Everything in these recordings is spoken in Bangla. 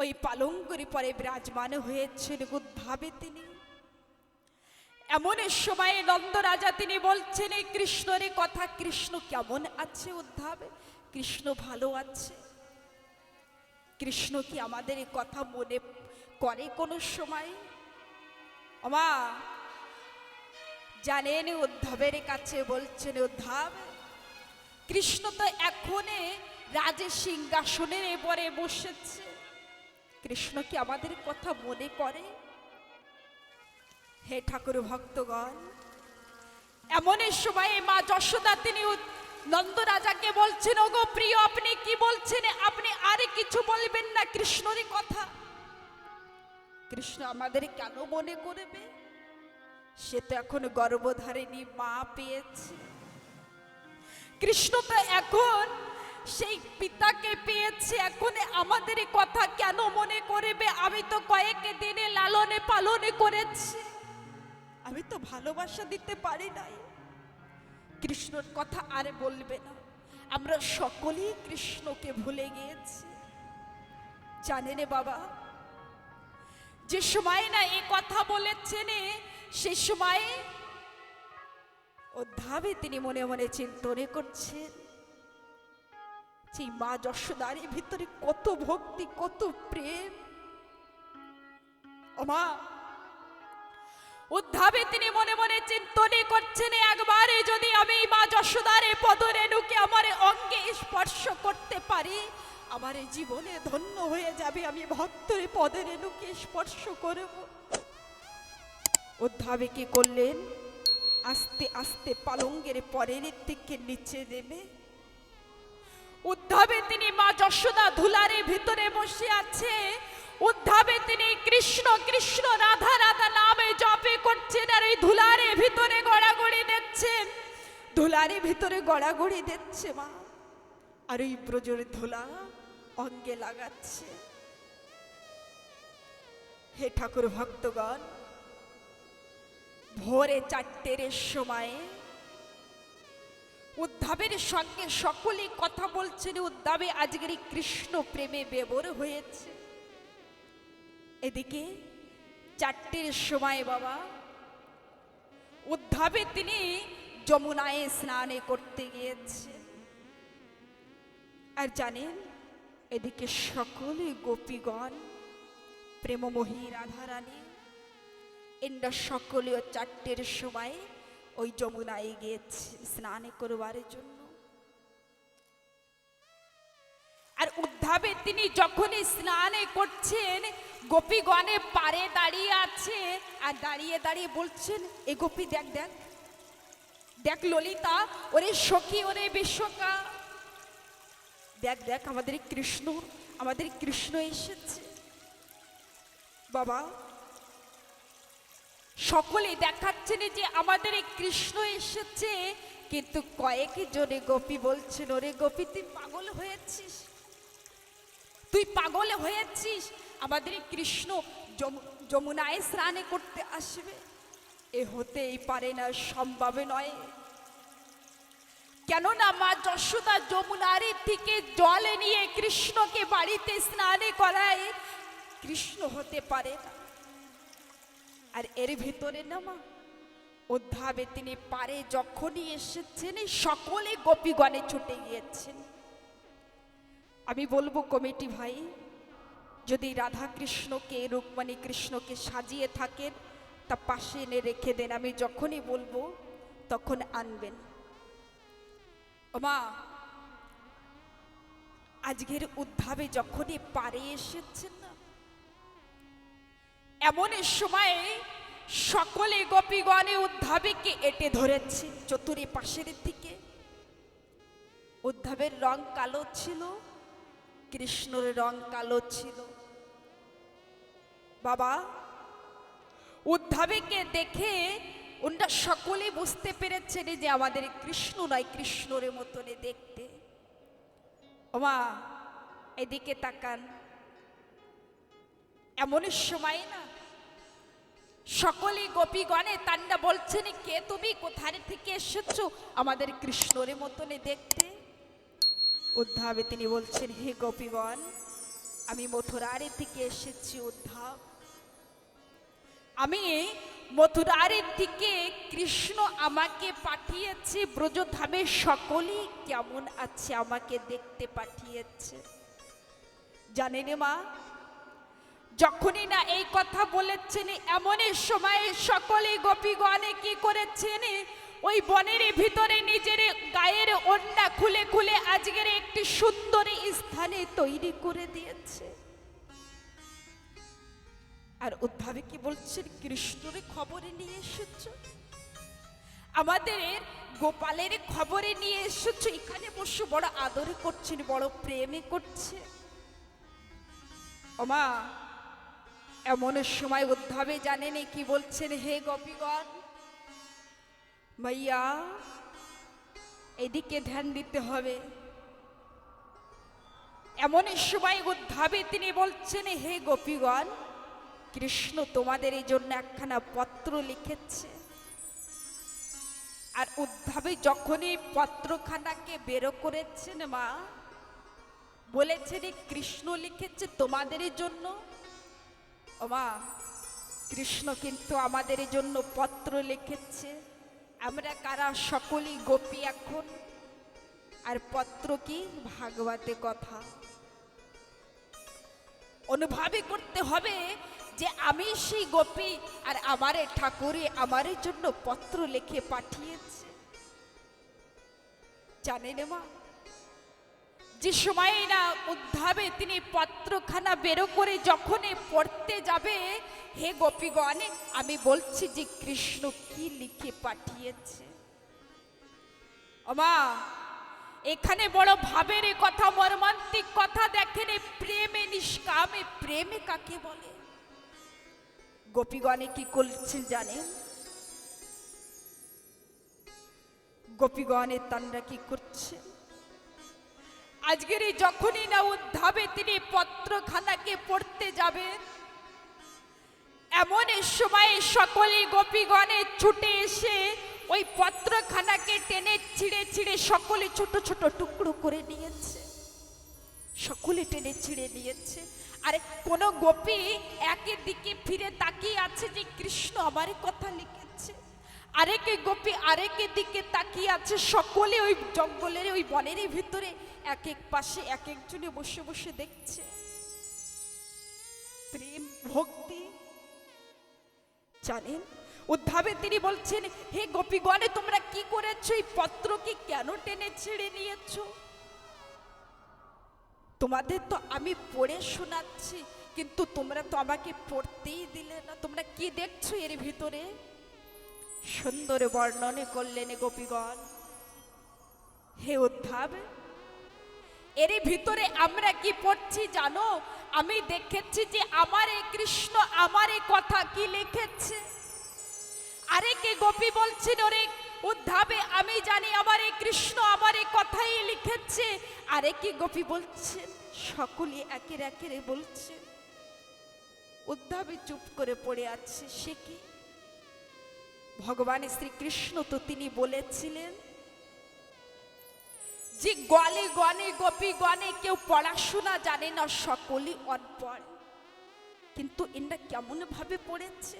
ওই পালঙ্গরি পরে বিরাজমান হয়েছেন উদ্ভাবে তিনি। এমন সময়ে নন্দ রাজা তিনি বলছেন, এই কৃষ্ণরে কথা, কৃষ্ণ কেমন আছে উদ্ধাবে? কৃষ্ণ ভালো আছে। কৃষ্ণ কি আমাদের এই কথা মনে করে কোনো সময়? আমা জানেন উদ্ধবের কাছে বলছেন উদ্ধব, কৃষ্ণ তো এখনে রাজে সিংহাসনের এবারে বসেছে। কৃষ্ণ কি আমাদের কথা মনে করে? হে ঠাকুর ভক্তগণ এমন সময়ে মা যশোদা তিনি উদ- নন্দরাজাকে বলছেন, ওগো প্রিয়, আপনি কি বলছেন? আপনি আরে কিছু বলবেন না কৃষ্ণরই কথা? কৃষ্ণ আমাদের কেন মনে করবে? সে তো এখন গর্ভধারিণী মা পেয়েছে। কৃষ্ণ তো এখন সেই পিতাকে পেয়েছে, এখন আমাদের কথা কেন মনে করবে? আমি তো কয়েক দিনে লালনে পালনে করেছি। আমি তো ভালোবাসা দিতে পারি নাই। কৃষ্ণর কথা আর বলবে না। আমরা সকলেই কৃষ্ণকে ভুলে গিয়েছি। জানেন বাবা, যে সময় না এই কথা বলেছেন সে সময় অধ্যাবে তিনি মনে মনে চিন্তনে করছেন। যে মা যশোদারের ভিতরে কত ভক্তি, কত প্রেম। ও মা, উদ্ধাবে তিনি মনে মনে চিন্তনে করছেন, একবারে যদি আমি মা যশোদারে পদরেণুকে আমার অঙ্গে স্পর্শ করতে পারি, আমার এই জীবনে ধন্য হয়ে যাবে, আমি ভক্তরে পদরেণুকে স্পর্শ করব। উদ্ধাবে কি করলেন? আস্তে আস্তে পালঙ্গের পরের দিকে নিচে নেমে উদ্ধাবে তিনি মা যশোদা ধুলারে ভিতরে বসে আছে। উদ্ধাবে তিনি কৃষ্ণ কৃষ্ণ, রাধা রাধা নামে জপে করছেন আর এই ধুলারে ভিতরে গড়াগড়ি দিচ্ছেন ধুলারে ভিতরে গড়াগড়ি দিচ্ছে মা। আর ওই ব্রজের ধুলা অঙ্গে লাগাচ্ছে। হে ঠাকুর ভক্তগণ, ভোরে চারটের সময়ে উদ্ধবের সঙ্গে সকলেই কথা বলছেন উদ্ধবে আজকের কৃষ্ণ প্রেমে বেবর হয়েছে। এদিকে চারটের সময় বাবা, উদ্ধবে তিনি যমুনায় স্নানে করতে গিয়েছে। আর জানেন, এদিকে সকলে গোপীগণ, প্রেমমোহী রাধারানী, এন্ডা সকলেও চারটের সময় ওই যমুনায় গিয়েছে স্নান করবার জন্য। আর উদ্ধাবে তিনি যখনই স্নানে করছেন, গোপীগণে পারে দাঁড়িয়ে আছে আর দাঁড়িয়ে দাঁড়িয়ে বলছেন, এ গোপী, দেখ দেখ দেখ ললিতা, ওরে সখী, ওরে বিশ্বকা দেখ দেখ, আমাদের কৃষ্ণ আমাদের কৃষ্ণ এসেছে। বাবা সকলে দেখাচ্ছেন যে আমাদের এই কৃষ্ণ এসেছে, কিন্তু কয়েক জনে গোপী বলছেন, ওরে গোপী, তুই পাগল হয়েছিস? তুই পাগল হয়েছিস? আমাদের কৃষ্ণ যমুনায় স্নানে করতে আসবে। এ হতেই পারে না, সম্ভব নয়। কেননা মা যশোদা যমুনারের থেকে জল নিয়ে কৃষ্ণকে বাড়িতে স্নানে করায়, কৃষ্ণ হতে পারে না। আর এর ভিতরে না মা, অধ্যাবে তিনি পারে যখনই এসেছেন সকলে গোপীগণে ছুটে গিয়েছেন। আমি বলব কমিটি ভাই, যদি রাধা কৃষ্ণকে রুক্মণী কৃষ্ণকে সাজিয়ে থাকেন, তা পাশে এনে রেখে দেন। আমি যখনই বলব, তখন আনবেন। মা, আজকের উদ্ধাবে যখনই পারে এসেছেন এমন সময় সকলে গোপীগণে উদ্ধাবিকে এটে ধরেছে চতুরি পাশের দিকে। উদ্ধাবের রং কালো ছিল, কৃষ্ণর রং কালো ছিল। বাবা, উদ্ধাবিকে দেখে ওনরা সকলে বুঝতে পেরেছেন যে আমাদের কৃষ্ণ নয় কৃষ্ণরের মতনে দেখতে। ওমা, এদিকে তাকান। এমন সময় না সকলে গোপীগণে তান্ডা বলছেন, কে তুমি? কোথায় থেকে এসেছ? আমাদের কৃষ্ণরে মতনে দেখতে। উদ্ধাবে তিনি বলছেন, হে গোপীগণ, আমি মথুরারে থেকে এসেছি, উদ্ধাব। আমি মথুরারের দিকে কৃষ্ণ আমাকে পাঠিয়েছে ব্রজধামের সকলেই কেমন আছে আমাকে দেখতে পাঠিয়েছে। জানেন মা যখনই না এই কথা বলেছেন এমনই সময় সকলে গোপীগণে কি করেছেন ওই বনের ভিতরে নিজের গায়ের ওন্না খুলে খুলে আজকের একটি সুন্দর স্থানে তৈরি করে দিয়েছে। আর উদ্ভাবে কি বলছেন? কৃষ্ণের খবরে নিয়ে এসেছ? আমাদের গোপালের খবরে নিয়ে এসেছ? এখানে বসে বড় আদরে করছেন, বড় প্রেমে করছে। ওমা এমন সময় উদ্ধাবে জানেন কি বলছেন, হে গোপীগণ মাইয়া এদিকে ধ্যান দিতে হবে। এমন সময় উদ্ধাবে তিনি বলছেন, হে গোপীগণ, কৃষ্ণ তোমাদের এই জন্য একখানা পত্র লিখেছে। আর উদ্ধাবে যখনই পত্রখানাকে বেরো করেছেন মা, বলেছেন, কৃষ্ণ লিখেছে তোমাদের জন্য ও মা কৃষ্ণ কিন্তু আমাদের জন্য পত্র লিখেছে, আমরা কারা সকলেই গোপী এখন? আর পত্র কি? ভাগবতে কথা। অনুভবে করতে হবে যে আমি সেই গোপী, আর আমারে ঠাকুরে আমারের জন্য পত্র লিখে পাঠিয়েছে। জানেন মা যে সময় না উদ্ধাবে তিনি পত্রখানা বেরো করে যখনই পড়তে যাবে, হে গোপীগণ, আমি বলছি যে কৃষ্ণ কি লিখে পাঠিয়েছে? অমা এখানে বড় ভাবের কথা, মর্মান্তিক কথা দেখেন, প্রেমে নিষ্কামে, প্রেমে কাকে বলে? গোপীগণে কি করছেন জানেন? গোপীগণের তানরা কি করছে? আজকের এই যখনই না উদ্ধাবে তিনি পত্রখানাকে পড়তে যাবেন, এমন সময় সকলে গোপীগণে ছুটে এসে ওই পত্রখানাকে টেনে ছিঁড়ে ছিঁড়ে সকলে ছোট ছোট টুকরো করে নিয়েছে। সকলে টেনে ছিঁড়ে নিয়েছে। আর, কোন গোপী একের দিকে ফিরে তাকিয়ে আছে যে কৃষ্ণ আমার কথা লিখেছে। আরেকে গোপী আরেকের দিকে তাকিয়ে আছে সকলে ওই জঙ্গলের, ওই বনের ভিতরে। এক এক পাশে এক একজনে বসে বসে দেখছে। প্রেম, ভক্তি। জানেন, উদ্ধাবে তিনি বলছেন, হে গোপীগণে, তোমরা কি করেছ? এই পত্র কি কেন টেনে ছিঁড়ে নিয়েছো? তোমাদের তো আমি পড়ে শোনাচ্ছি, কিন্তু তোমরা তো আমাকে পড়তেই দিলে না। তোমরা কি দেখছ এর ভিতরে? সুন্দর বর্ণনে করলেন গোপীগণ। হে উদ্ধাব এর ভিতরে আমরা কি পড়ছি জানো? আমি দেখেছি যে আমার এই কৃষ্ণ আমার এই কথা কি লিখেছে। আরে কে গোপী বলছেন ওরে উদ্ধাবে, আমি জানি আমার এই কৃষ্ণ আমার এই কথাই লিখেছে। আরে কি গোপী বলছেন? সকলে একের একের বলছে উদ্ধাবে চুপ করে পড়ে আছে, সে কি? ভগবান শ্রীকৃষ্ণ তো তিনি বলেছিলেন যে গলে গনে গোপী গনে কেউ পড়াশোনা জানে না, সকলই অনপড়। কিন্তু এরা কেমন ভাবে পড়েছে?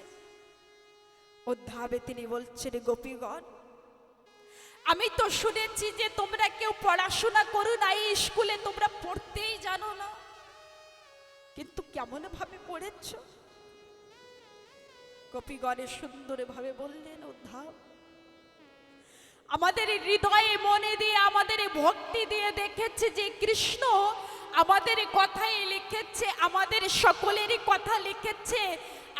অধ্যাবে তিনি বলছেন, গোপীগণ, আমি তো শুনেছি যে তোমরা কেউ পড়াশোনা করো না, এই স্কুলে তোমরা পড়তেই জানো না। কিন্তু কেমন ভাবে পড়েছ? গোপীগণে সুন্দর ভাবে বললেন, উদ্ধাব, আমাদের হৃদয়ে মনে দিয়ে, আমাদের ভক্তি দিয়ে দেখেছে যে কৃষ্ণ আমাদের কথাই লিখেছে, আমাদের সকলেরই কথা লিখেছে।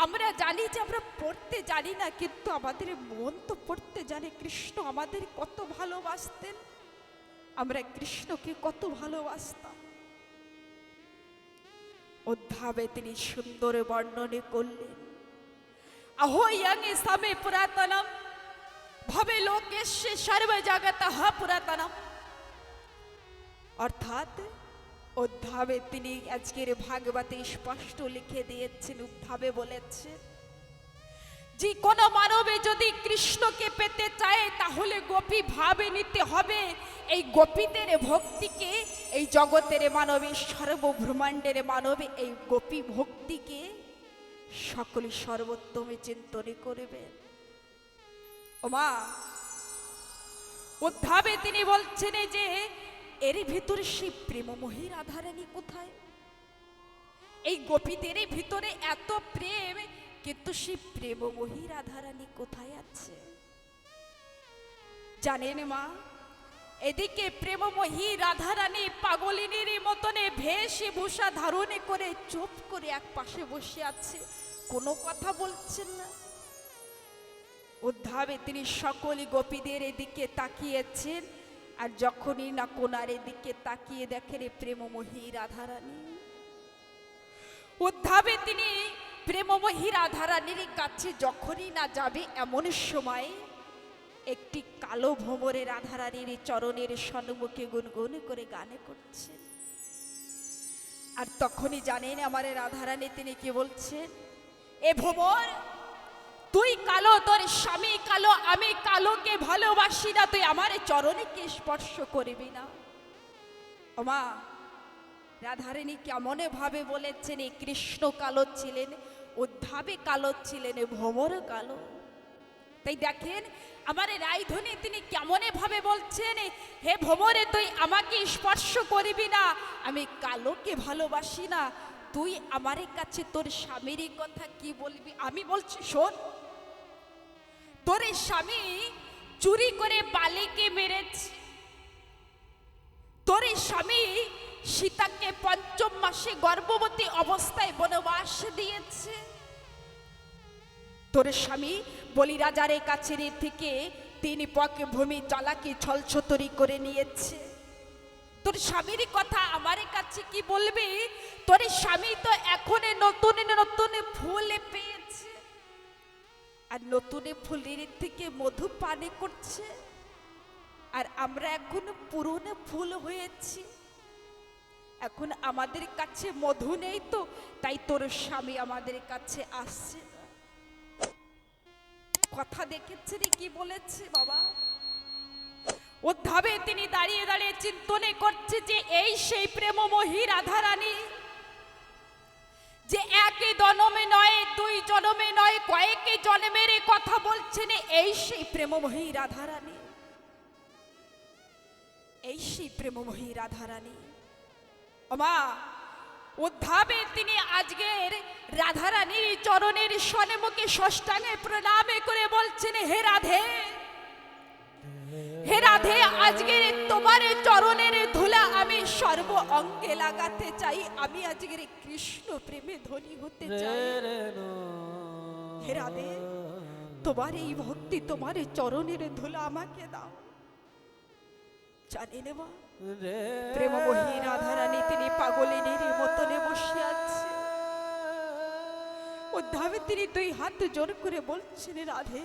আমরা জানি যে আমরা পড়তে জানি না, কিন্তু আমাদের মন তো পড়তে জানে, কৃষ্ণ আমাদের কত ভালোবাসতেন। আমরা কৃষ্ণকে কত ভালোবাসতাম। অধ্যাবে তিনি সুন্দর বর্ণনে করলেন আহো ইয়াঙে সামে পুরাতনম ভবে লোকেশে সর্ব জগত পুরাতনম অর্থাৎ অধ্যাবে তিনি আজকের ভাগবতে স্পষ্ট লিখে দিয়েছেন উদ্ধাবে বলেছেন যে কোনো মানবে যদি কৃষ্ণকে পেতে চায় তাহলে গোপী ভাবে নিতে হবে এই গোপীদের ভক্তিকে এই জগতের মানবে সর্বব্রহ্মাণ্ডের মানবে এই গোপী ভক্তিকে সকলে সর্বোত্তমে চিন্তনে করবে ওমা, উদ্ধাবে তিনি বলছেন যে, এর ভিতরে সেই প্রেমমোহী রাধারানী কোথায়? এই গোপীদের ভিতরে এত প্রেম, কিন্তু সেই প্রেমমোহী রাধারানী কোথায় আছে? জানেন মা, এদিকে প্রেমমোহী রাধারানী পাগলিনীর মতনে ভেষে ভূষা ধারণে করে চুপ করে এক পাশে বসে আছে। কোনো কথা বলছেন না। উদ্ধাবে তিনি সকল গোপীদের এদিকে তাকিয়েছেন, আর যখনই না কোনার এদিকে তাকিয়ে দেখেন প্রেমমোহী রাধারানী। উদ্ধাবে তিনি প্রেমমোহী রাধারানীর কাছে যখনই না যাবে এমন সময় একটি কালো ভোমরে রাধারানীর চরণের সম্মুখে গুনগুন করে গানে করছেন। আর তখনই জানেন আমার রাধারানী তিনি কি বলছেন? এ ভোমর তুই কালো, তোর স্বামী কালো, আমি কালোকে ভালোবাসি না, তুই আমার চরণে কে স্পর্শ করবি না। ওমা রাধারানী কেমনে ভাবে বলেছেন, এই কৃষ্ণ কালো ছিলেন, উদ্ধাবে কালো ছিলেন এ ভ্রমর কালো। তাই দেখেন, আমার রায়ধনী তিনি কেমনে ভাবে বলছেন, হে ভ্রমরে তুই আমাকে স্পর্শ করবি না, আমি কালোকে ভালোবাসি না তুই আমার কাছে তোর স্বামীর কথা কি বলবি? আমি বলছি, শোন। তোর স্বামী চুরি করে বালিকে মেরেছে। তোর স্বামী সীতাকে পঞ্চম মাসে গর্ভবতী অবস্থায় বনবাস দিয়েছে। তোর স্বামী বলিরাজারের কাছে থেকে তিনি পকে ভূমি জলাকে ছলছতরি করে নিয়েছে। তোর স্বামীর কথা আমার কাছে কি বলবি? তোর স্বামী তো এখন নতুন নতুন ফুল পেয়েছে। আর নতুন ফুলের থেকে মধু পানে করছে। আর আমরা এখন পুরনো ফুল হয়েছি। এখন আমাদের কাছে মধু নেই তো, তাই তোর স্বামী আমাদের কাছে আসছে। কথা দেখেছে রে, কি বলেছে বাবা? উদ্ধাবে তিনি দাঁড়িয়ে দাঁড়িয়ে চিন্তনে করছে যে এই সেই প্রেমমোহী রাধারানী। যে একে জনমে নয়, দুই জনমে নয়, কয়েকে জন্মের কথা বলছেন এই সেই প্রেমমোহী রাধারানী। এই সেই প্রেমমোহী রাধারানী। ওমা, উদ্ধাবে তিনি আজকের রাধারানীর চরণের সনেমুখে ষষ্ঠাঙ্গে প্রণামে করে বলছেন, হে রাধে হে রাধে, আজকের তোমার চরণের ধুলা আমি সর্ব অঙ্গে লাগাতে চাই। আমি আজকের কৃষ্ণ প্রেমে ধনী হতে চাই। হে রাধে, তোমার এই ভক্তি, তোমার চরণের ধুলা আমাকে দাও। জানি নেবা, প্রেমমোহী রাধারানী তিনি পাগলিনীর মতনে বসে আছে। উদ্ধাবে তিনি দুই হাত জোর করে বলছেন রাধে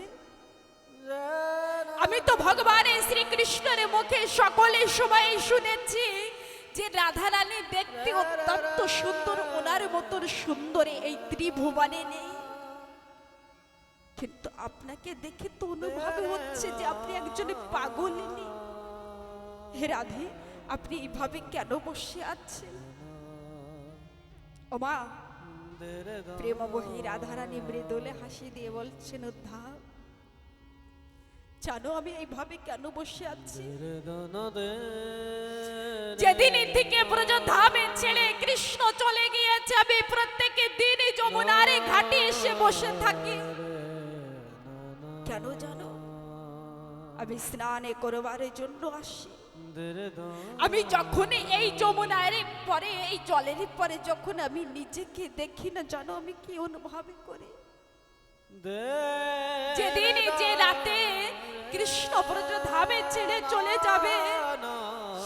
আমি তো ভগবানের শ্রীকৃষ্ণের মুখে সকলে সময় শুনেছি যে রাধা রানী দেখতে অত্যন্ত সুন্দর ওনার মতন সুন্দরী এই ত্রিভুবনে নেই। কিন্তু আপনাকে দেখে তো অনুভব হচ্ছে যে আপনি একজন পাগলিনী হে রাধে আপনি এইভাবে কেন বসে আছেন? ওমা প্রেমমোহী রাধারানী মৃদুলে হাসি দিয়ে বলছেন উদ্ধার জানো আমি এইভাবে কেন বসে আছি? যেদিন থেকে ব্রজধামে ছেড়ে কৃষ্ণ চলে গিয়েছে আমি প্রত্যেকে দিন যমুনার ঘাটে এসে বসে থাকি। কেন জানো? আমি স্নানে করবার জন্য আসি। আমি যখন এই যমুনার পরে এই জলের পরে যখন আমি নিজেকে দেখি না জানো আমি কি অনুভব করি? যেদিন যে রাতে কৃষ্ণ ব্রজ ধামে ছেড়ে চলে যাবে।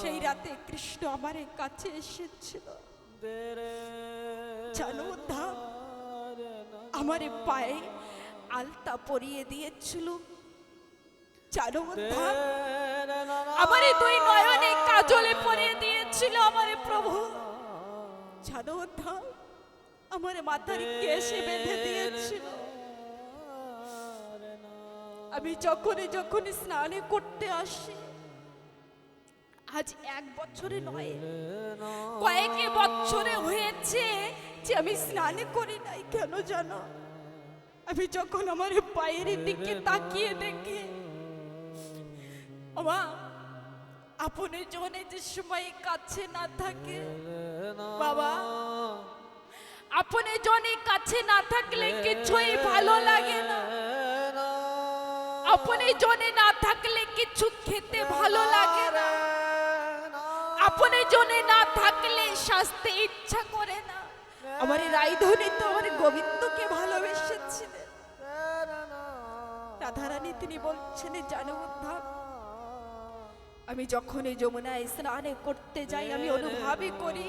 সেই রাতে কৃষ্ণ আমার কাছে এসেছিল। জানো ধাম আমার পায়ে আলতা পরিয়ে দিয়েছিল। জানো ধাম আমার দুই নয়নে কাজলে পরিয়ে দিয়েছিল আমার প্রভু। জানো ধাম আমার মাথার কেশে বেঁধে দিয়েছিল। আমি যখনই যখনই স্নানে করতে আসি, আজ এক বছরে নয়, কয়েক বছরে হয়েছে যে আমি স্নানে করি নাই, কেন জানো? আমি যখন আমার পায়ের দিকে তাকিয়ে দেখি আমা আপনি জনে যে সময় কাছে না থাকে, বাবা, আপনি জনে কাছে না থাকলে কিছুই ভালো লাগে না। আপনি জনে না থাকলে কিছু খেতে ভালো লাগে না আপনি জনে না থাকলে শাস্তে ইচ্ছা করে না আমার রায়ধনী তো আমার গোবিন্দকে ভালোবেসেছিলেন রাধারানী তিনি বলছেন জানো উদ্ধার আমি যখন এই যমুনায় স্নানে করতে যাই আমি অনুভবই করি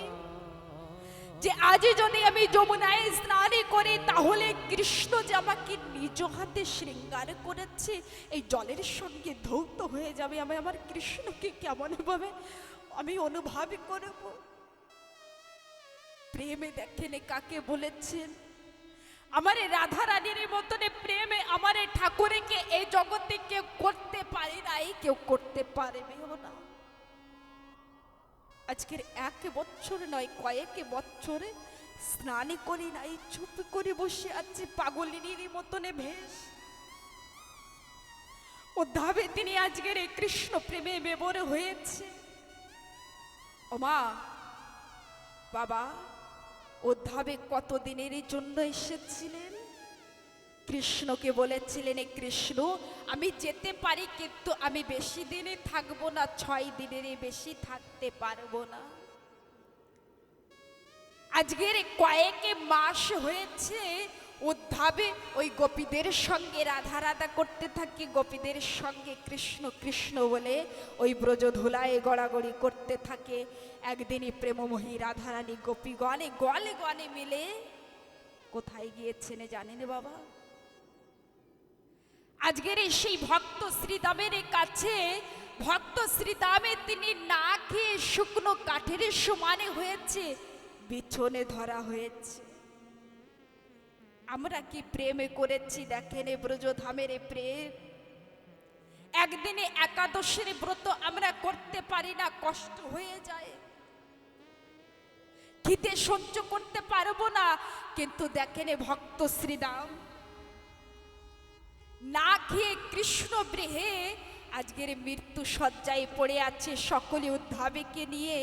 যে আজ যদি আমি যমুনায় স্নানে করি, তাহলে কৃষ্ণ যে আমাকে নিজ হাতে শৃঙ্গার করেছে, এই জলের সঙ্গে ধৌত হয়ে যাবে আমি আমার কৃষ্ণকে কেমন ভাবে আমি অনুভবই করব? প্রেমে দেখেন কাকে বলেছেন? আমার রাধা রানীর মতনে প্রেমে আমার ঠাকুরকে এই জগতে কেউ করতে পারে নাই, কেউ করতে পারবেও না। আজকের এক বছর নয়, কয়েক বছরে স্নানই করি নাই, চুপ করে বসে আছে পাগলিনীর মতনে ও ধাবে তিনি আজকের এই কৃষ্ণ প্রেমে বেবর হয়েছে। ও মা, বাবা, ও ধাবে কত দিনের জন্য এসেছিলেন? কৃষ্ণকে বলেছিলেন, "এ কৃষ্ণ, আমি যেতে পারি, কিন্তু আমি বেশি দিনে থাকব না, ছয় দিনের বেশি থাকতে পারব না। আজকের কয়েক মাস হয়েছে, উদ্ধাবে ওই গোপীদের সঙ্গে রাধা রাধা করতে থাকি, গোপীদের সঙ্গে কৃষ্ণ কৃষ্ণ বলে ওই ব্রজ ধুলায় গড়াগড়ি করতে থাকে। একদিনই প্রেমমোহী রাধারানী গোপীগণে গলে গলে মিলে কোথায় গিয়েছেন জানেন বাবা? আজকের এই সেই ভক্ত শ্রীদামের কাছে, ভক্ত শ্রীদামে তিনি না খেয়ে শুকনো কাঠের সমানে হয়েছে, বিছনে ধরা হয়েছে। আমরা কি প্রেমে করেছি দেখেন এ ব্রজধামের প্রেম। একদিনে একাদশের ব্রত আমরা করতে পারি না, কষ্ট হয়ে যায়। খিদে সহ্য করতে পারব না, কিন্তু দেখেন ভক্ত শ্রীরাম না খেয়ে কৃষ্ণ বৃহে আজকের মৃত্যু সজ্জায় পড়ে আছে, সকলে উদ্ধাবেকে নিয়ে,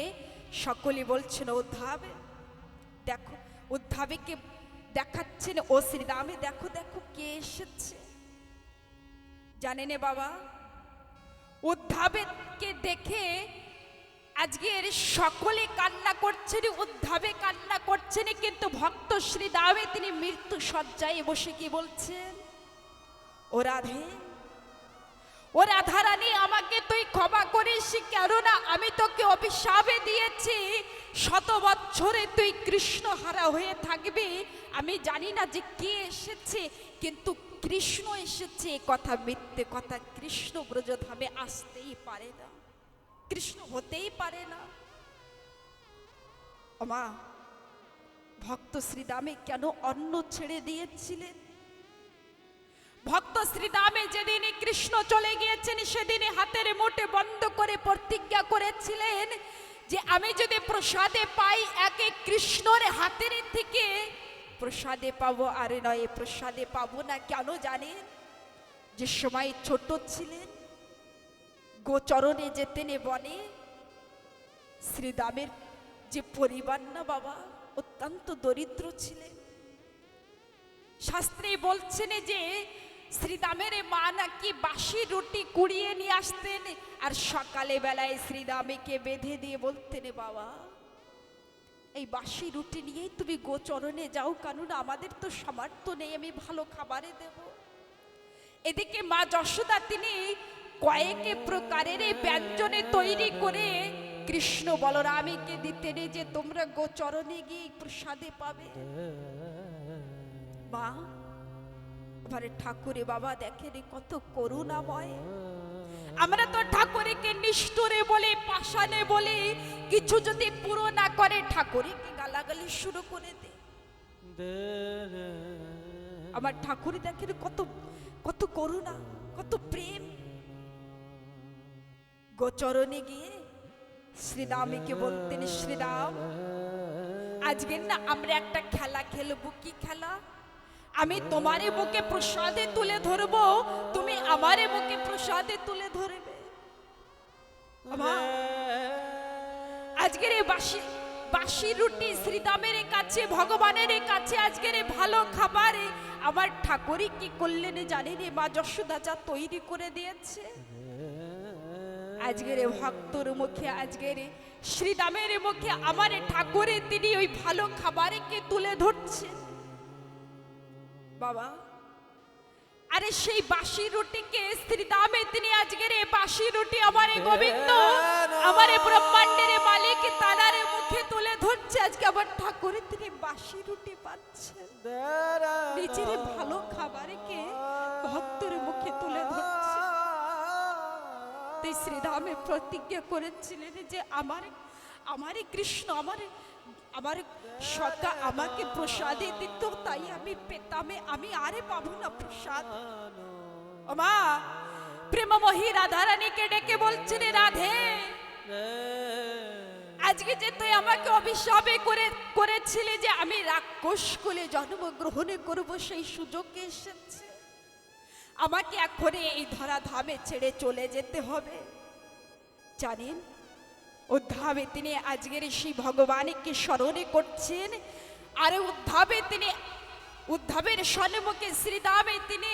সকলে বলছেন, উদ্ধাবে, দেখো, উদ্ধাবেকে দেখাচ্ছেন, ও শ্রীরামে, দেখো দেখো, কে এসেছে? জানেন বাবা, উদ্ধাবেকে দেখে আজকের সকলে কান্না করছেন, উদ্ধাবে কান্না করছেন, কিন্তু ভক্ত শ্রীরামে তিনি মৃত্যু সজ্জায় বসে কি বলছেন? ও রাধে। ও রাধারানী, আমাকে তুই ক্ষমা করিস, কেননা আমি তোকে অভিশাপে দিয়েছি। শত বছরে তুই কৃষ্ণ হারা হয়ে থাকবি। আমি জানি না যে কে এসেছে, কিন্তু কৃষ্ণ এসেছে। কথা মিথ্যে কথা কৃষ্ণ ব্রজধামে আসতেই পারে না। কৃষ্ণ হতেই পারে না। মা ভক্ত শ্রীরামে কেন অন্ন ছেড়ে দিয়েছিলেন? ভক্ত শ্রীরামে যেদিনই কৃষ্ণ চলে গিয়েছেন, সেদিনই হাতের মোটে বন্ধ করে প্রতিজ্ঞা করেছিলেন যে আমি যদি প্রসাদে পাই একে কৃষ্ণর হাতের থেকে, প্রসাদে পাবো আর নয়, প্রসাদে পাবো না কেন জানেন? যে সময় ছোট ছিলেন, গোচরণে যেতেন বনে শ্রীরামের যে পরিবার না বাবা, অত্যন্ত দরিদ্র ছিলেন। শাস্ত্রে বলছেন যে শ্রীরামের মা নাকি বাসি রুটি কুড়িয়ে নিয়ে আসতেন আর সকালে বেলায় শ্রীরামেকে বেঁধে দিয়ে বলতেন বাবা এই বাসি রুটি নিয়েই তুমি গোচরণে যাও কারণ আমাদের তো সামর্থ্য নেই আমি ভালো খাবারে দেব। এদিকে মা যশোদা তিনি কয়েক প্রকারের এই ব্যঞ্জনে তৈরি করে কৃষ্ণ বলরামীকে দিতেন যে তোমরা গোচরণে গিয়ে প্রসাদে পাবে। মা এবারে ঠাকুরে বাবা দেখেন কত করুণাময়। আমরা তো ঠাকুরকে নিষ্ঠুরে বলে, পাষাণে বলে, কিছু যদি পুরো না করে ঠাকুরকে গালাগালি শুরু করে দে। আমার ঠাকুর দেখেন কত কত করুণা, কত প্রেম। গোচরণে গিয়ে শ্রীরামকে বলতেন, শ্রীরাম আজকের না আমরা একটা খেলা খেলব। কি খেলা? আমি তোমারে মুখে প্রসাদে তুলে ধরবো, তুমি আমারে মুখে প্রসাদে তুলে ধরবে। আজকের এই বাসি বাসি রুটি শ্রীরামের কাছে, ভগবানের কাছে, আজকের এই ভালো খাবারে আমার ঠাকুরই কি করলেন জানি রে মা যশোদা যা তৈরি করে দিয়েছে। আজকের ভক্তর মুখে, আজকের এই শ্রীরামের মুখে আমার ঠাকুরে তিনি ওই ভালো খাবারকে তুলে ধরছেন? বাবা। আরে সেই বাসি রুটিকে শ্রীদামে তিনি আজকের এই বাসি রুটি আমার এই গোবিন্দ। আমার এই ব্রহ্মাণ্ডের মালিক, তারার মুখে তুলে ধরছে। আজকে আমার ঠাকুরের তিনি বাসি রুটি পাচ্ছেন। নিজের ভালো খাবারকে ভক্তের মুখে তুলে ধরছে। তাই শ্রীরামে প্রতিজ্ঞা করেছিলেন যে আমার আমারই কৃষ্ণ, আমার আমার সদা আমাকে প্রসাদে দিত, তাই আমি পেতামে, আমি আরে পাবো না প্রসাদ। মা প্রেমমোহী রাধারানীকে ডেকে বলছেন রাধে, আজকে যে তুই আমাকে অভিশাপে করে, করেছিলি যে আমি রাক্ষস কুলে জন্মগ্রহণে করব, সেই সুযোগ এসেছে। আমাকে এখনই এই ধরা ধামে ছেড়ে চলে যেতে হবে। জানেন উদ্ধাবে তিনি আজকের সেই ভগবানকে স্মরণে করছেন। আর উদ্ধাবে তিনি, উদ্ধাবের সম্মুখে শ্রীদামে তিনি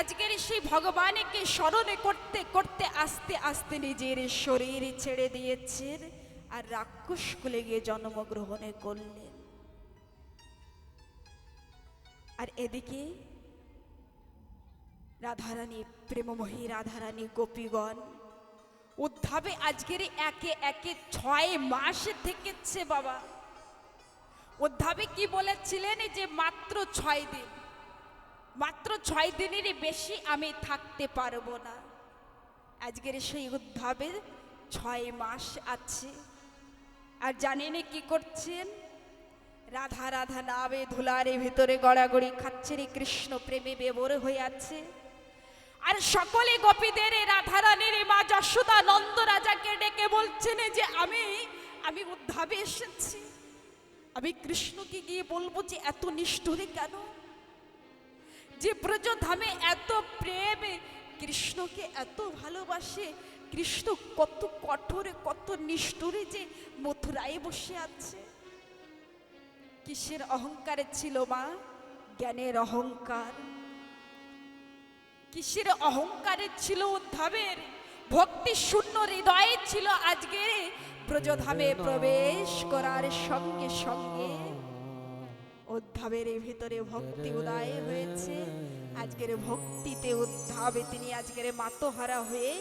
আজকের সেই ভগবানকে স্মরণে করতে করতে আস্তে আস্তে নিজের শরীর ছেড়ে দিয়েছেন আর রাক্ষস কুলে গিয়ে জন্মগ্রহণে করলেন। আর এদিকে রাধারানী প্রেমময়ী রাধারানী গোপীগণ উদ্ধাবে আজকের একে একে ছয় মাস থেকেছে বাবা। উদ্ধাবে কি বলেছিলেন যে মাত্র ছয় দিন? মাত্র ছয় দিনেরই বেশি আমি থাকতে পারব না। আজকের সেই উদ্ধাবের ছয় মাস আছে। আর জানেন কি করছেন? রাধা রাধা নামে ধুলারে ভিতরে গড়াগড়ি খাচ্ছে রে কৃষ্ণ প্রেমে বেবর হয়ে আছে। আর সকলে গোপীদের রাধারানীর মা যশোদা নন্দ রাজাকে ডেকে বলছেন যে আমি আমি উদ্ধাবে এসেছি। আমি কৃষ্ণকে গিয়ে বলব যে এত নিষ্ঠুরে কেন? যে ব্রজধামে এত প্রেম কৃষ্ণকে এত ভালোবাসে, কৃষ্ণ কত কঠোরে, কত নিষ্ঠুরে যে মথুরায় বসে আছে। কিসের অহংকারে ছিল মা? জ্ঞানের অহংকার। কিসের অহংকারে ছিল উদ্ধাবের? ভক্তি শূন্য হৃদয়ে ছিল আজকে ব্রজধামে প্রবেশ করার সঙ্গে সঙ্গে উদ্ধাবের ভিতরে ভক্তি উদয় হয়েছে। আজকের ভক্তিতে উদ্ধাবে তিনি আজকের মাতোহারা হয়ে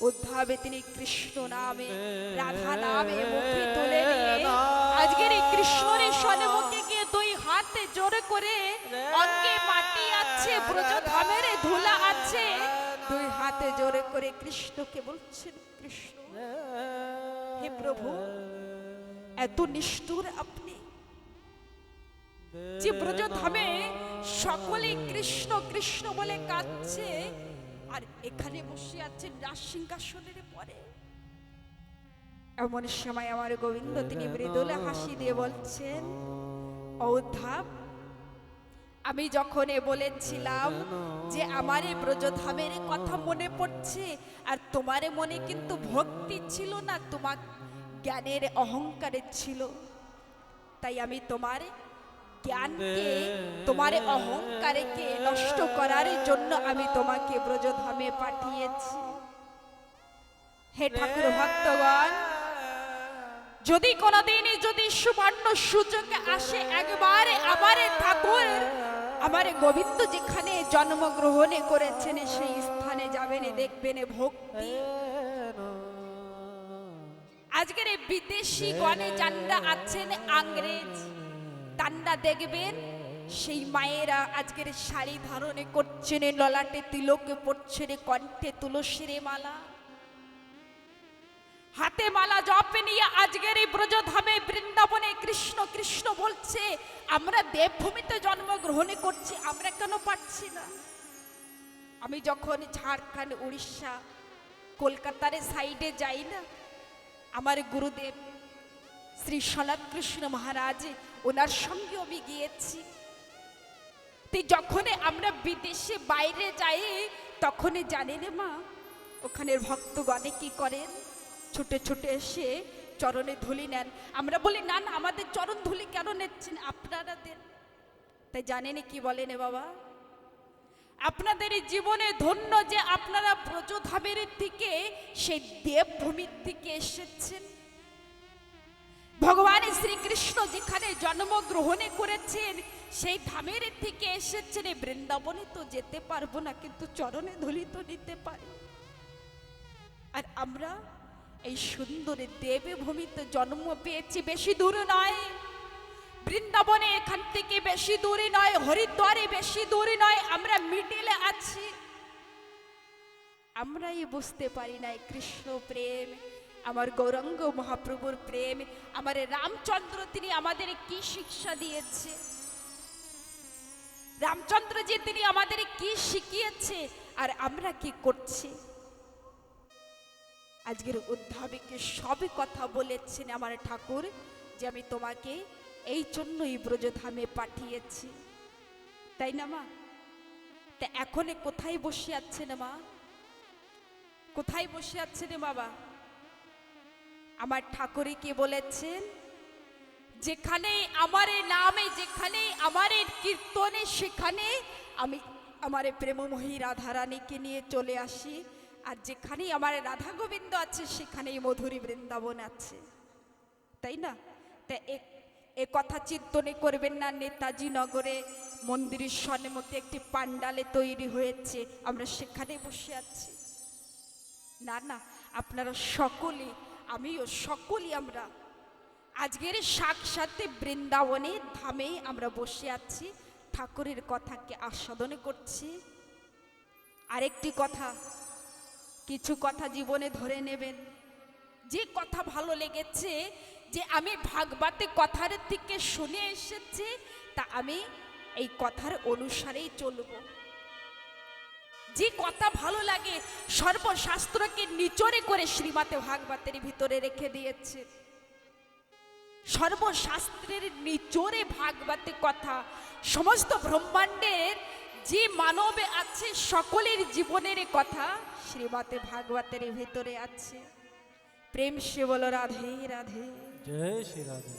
উদ্ধাবে তিনি কৃষ্ণ নামে রাধা নামে মুখে তুলে নিয়ে আজকের এই কৃষ্ণের সন্মুখে গিয়ে দুই হাতে জোরে করে অঙ্গে আছে ব্রজধামের ধুলা আছে। দুই হাতে জোরে করে কৃষ্ণকে বলছেন, কৃষ্ণ, হে প্রভু, এত নিষ্ঠুর আপনি। যে ব্রজধামে সকলে কৃষ্ণ কৃষ্ণ বলে কাঁদছে, আর এখানে বসে আছেন রাজসিংহাসনের পরে। এমন সময় আমার গোবিন্দ তিনি মৃদুলে হাসি দিয়ে বলছেন ঔধাব আমি যখন এ বলেছিলাম যে আমার এই ব্রজধামের কথা মনে পড়ছে আর তোমার মনে কিন্তু ভক্তি ছিল না তোমার জ্ঞানের অহংকারে ছিল। তাই আমি তোমার জ্ঞানকে তোমার অহংকারকে নষ্ট করার জন্য আমি তোমাকে ব্রজধামে পাঠিয়েছি। হে ঠাকুর ভক্তগণ যদি কোনোদিনই যদি সুবর্ণ সুযোগ আসে একবারে আমার ঠাকুর আমার গোবিন্দ যেখানে জন্মগ্রহণে করেছেন, সেই স্থানে যাবেন দেখবেন ভক্তি। আজকের এই বিদেশি গণে যান্ডা আছেন আংরেজ তান্ডা দেখবেন সেই মায়েরা আজকের শাড়ি ধারণে করছেন, ললাটে তিলকে পড়ছেন কণ্ঠে তুলসীর মালা। হাতে মালা জপে নিয়ে আজকের এই ব্রজধামে বৃন্দাবনে কৃষ্ণ কৃষ্ণ বলছে, আমরা দেবভূমিতে জন্মগ্রহণ করছি, আমরা কেন পারছি না? আমি যখন ঝাড়খণ্ড, উড়িষ্যা, কলকাতার সাইডে যাই না, আমার গুরুদেব শ্রী সনাত কৃষ্ণ মহারাজ, ওনার সঙ্গে আমি গিয়েছি। তো যখন আমরা বিদেশে বাইরে যাই, তখনই জানেন মা, ওখানের ভক্তগণে কি করেন? ছুটে ছুটে এসে চরণে ধুলি নেন। আমরা বলি, না না, আমাদের চরণ ধুলি কেন নিচ্ছেন? আপনারা দেন। তাই জানেন কি বলেন এ বাবা? আপনাদের জীবনে ধন্য যে আপনারা ব্রজধামের থেকে সেই দেবভূমির থেকে এসেছেন। ভগবান শ্রীকৃষ্ণ যেখানে জন্মগ্রহণে করেছেন, সেই ধামের থেকে এসেছেন। এই বৃন্দাবনে তো যেতে পারব না, কিন্তু চরণে ধুলি তো নিতে পারি আর আমরা এই সুন্দর দেবে ভূমিতে জন্ম পেয়েছি, বেশি দূরে নয়। বৃন্দাবনে এখান থেকে বেশি দূরে নয়, হরিদ্বারে বেশি দূরে নয়, আমরা মিডিলে আছি। আমরাই বুঝতে পারি না এই কৃষ্ণ প্রেম, আমার গৌরঙ্গ মহাপ্রভুর প্রেম, আমার রামচন্দ্র তিনি আমাদের কি শিক্ষা দিয়েছে? রামচন্দ্র যে তিনি আমাদের কি শিখিয়েছে? আর আমরা কি করছি? আজকের উদ্ধাবিকে সবই কথা বলেছেন আমার ঠাকুর যে আমি তোমাকে এই জন্যই ব্রজধামে পাঠিয়েছি। তাই না মা? তা এখন কোথায় বসে আছেন মা? কোথায় বসে আছেন বাবা? আমার ঠাকুরে কি বলেছেন? যেখানে আমার নামে, যেখানে আমার কীর্তনে, সেখানে আমি আমার প্রেমময়ী রাধারানীকে নিয়ে চলে আসি। আর যেখানেই আমার রাধা গোবিন্দ আছে, সেখানেই মধুরী বৃন্দাবন আছে। তাই না? তা এ- কথা চিন্তনে করবেন না নেতাজি নগরে। মন্দিরের সন্মুখে একটি পান্ডালে তৈরি হয়েছে। আমরা সেখানে বসে আছি। না না, আপনারা সকলে, আমিও সকলেই আমরা আজকের সাক্ষাতে বৃন্দাবনে ধামে আমরা বসে আছি। ঠাকুরের কথাকে আস্বাদন করছি। আরেকটি কথা কিছু কথা জীবনে ধরে নেবেন। যে কথা ভালো লেগেছে, যে আমি ভাগবতে কথার থেকে শুনে এসেছি, তা আমি এই কথার অনুসারেই চলবো। যে কথা ভালো লাগে, সর্বশাস্ত্রকে নিচরে করে শ্রীমাতে ভাগবতের ভিতরে রেখে দিয়েছে। সর্বশাস্ত্রের নিচরে ভাগবতে কথা, সমস্ত ব্রহ্মাণ্ডের যে মানবে আছে সকলের জীবনের কথা শ্রীমতে ভাগবতের ভিতরে আছে। প্রেম সে বলো রাধে রাধে। জয় শ্রী রাধে।